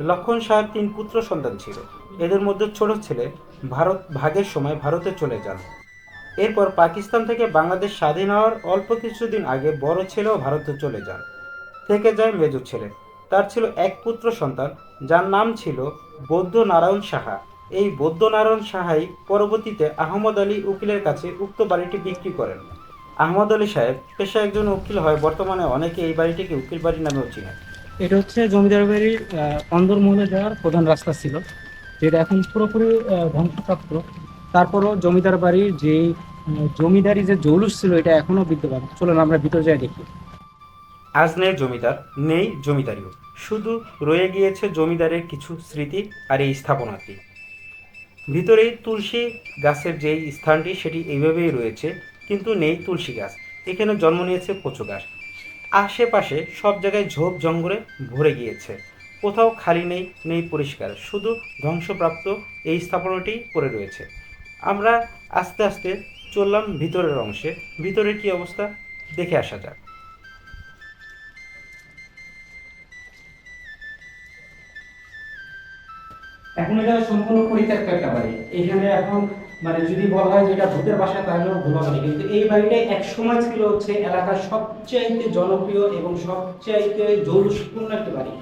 লক্ষণ শাহের তিন পুত্র সন্তান ছিল। এদের মধ্যে ছোট ছেলে ভারত, ভাগের সময় ভারতে চলে যান। এরপর পাকিস্তান থেকে বাংলাদেশ স্বাধীন হওয়ার অল্প কিছুদিন আগে বড় ছেলেও ভারতে চলে যান। থেকে যায় মেজর ছেলে। তার ছিল এক পুত্র সন্তান, যার নাম ছিল বৌদ্ধ নারায়ণ সাহা। এই বৌদ্ধ নারায়ণ সাহাই পরবর্তীতে আহমদ আলী উকিলের কাছে উক্ত বাড়িটি বিক্রি করেন। আহমদ আলী সাহেব পেশা একজন উকিল হয়, বর্তমানে অনেকে এই বাড়িটিকে উকিল বাড়ি নামেও চিনে এটা হচ্ছে জমিদার বাড়ির অন্দরমহলে যাওয়ার প্রধান রাস্তা ছিল। যেটা এখন পুরোপুরি ধ্বংসপ্রাপ্ত। তারপরও জমিদার বাড়ির যে জমিদারি যে জৌলুস ছিল, এটা এখনও বিদ্যমান। চলুন আমরা ভিতরে যাই দেখি। আজ নেই জমিদার, নেই জমিদারিও। শুধু রয়ে গিয়েছে জমিদারের কিছু স্মৃতি আর এই স্থাপনাটি। ভিতরেই তুলসী গাছের যেই স্থানটি, সেটি এইভাবেই রয়েছে, কিন্তু নেই তুলসী গাছ। এখানে জন্ম নিয়েছে কচু গাছ। আশেপাশে সব জায়গায় ঝোপ জঙ্গলে ভরে গিয়েছে। কোথাও খালি নেই নেই পরিষ্কার। শুধু ধ্বংসপ্রাপ্ত এই স্থাপনাটি পড়ে রয়েছে। আমরা আস্তে আস্তে চললাম ভিতরের অংশে। ভিতরের কি অবস্থা? দেখে আসা যাক। এখন এটা সম্পূর্ণ পরিত্যক্ত একটা বাড়ি এখানে এখন মানে যদি বলা হয় যে এটা ভূতের বাসা, তাহলেও ভুল হবে কিন্তু এই বাড়িটাই এক সময় ছিল হচ্ছে এলাকার সবচাইতে জনপ্রিয় এবং সবচাইতে জৌলুসপূর্ণ একটা বাড়ি।